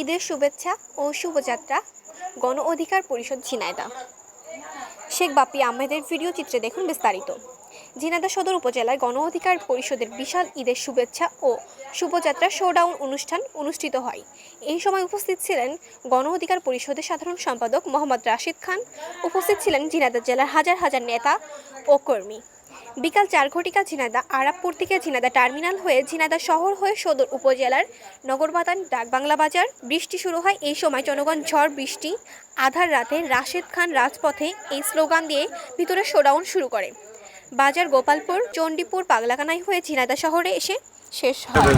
ঈদের শুভেচ্ছা ও শুভযাত্রা, গণ অধিকার পরিষদ ঝিনাইদা শেখ বাপি আহমেদের ভিডিও চিত্রে দেখুন বিস্তারিত। ঝিনাইদা সদর উপজেলায় গণ অধিকার পরিষদের বিশাল ঈদের শুভেচ্ছা ও শুভযাত্রা শোডাউন অনুষ্ঠান অনুষ্ঠিত হয়। এই সময় উপস্থিত ছিলেন গণ অধিকার পরিষদের সাধারণ সম্পাদক মোহাম্মদ রাশিদ খান। উপস্থিত ছিলেন ঝিনাইদহ জেলার হাজার হাজার নেতা ও কর্মী। বিকাল চার ঘটিকা ঝিনাইদা আরাবপুর থেকে ঝিনাইদা টার্মিনাল হয়ে ঝিনাইদা শহর হয়ে সদর উপজেলার নগরবাতান ডাকবাংলা বাজার। বৃষ্টি শুরু হয় এই সময় জনগণ ঝড়, বৃষ্টি, আধার রাতে রাশেদ খান রাজপথে এই স্লোগান দিয়ে ভিতরে শোডাউন শুরু করে। বাজার গোপালপুর, চণ্ডীপুর, পাগলাকানাই হয়ে ঝিনাইদা শহরে এসে শেষ হয়।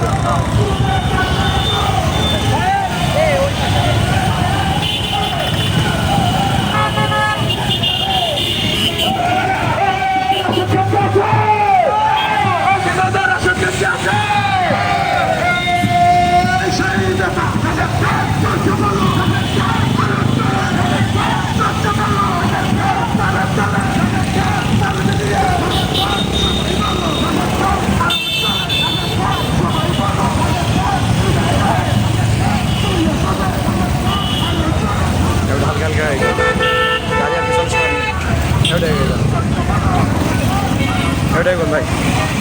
ছয়টায় কোথায়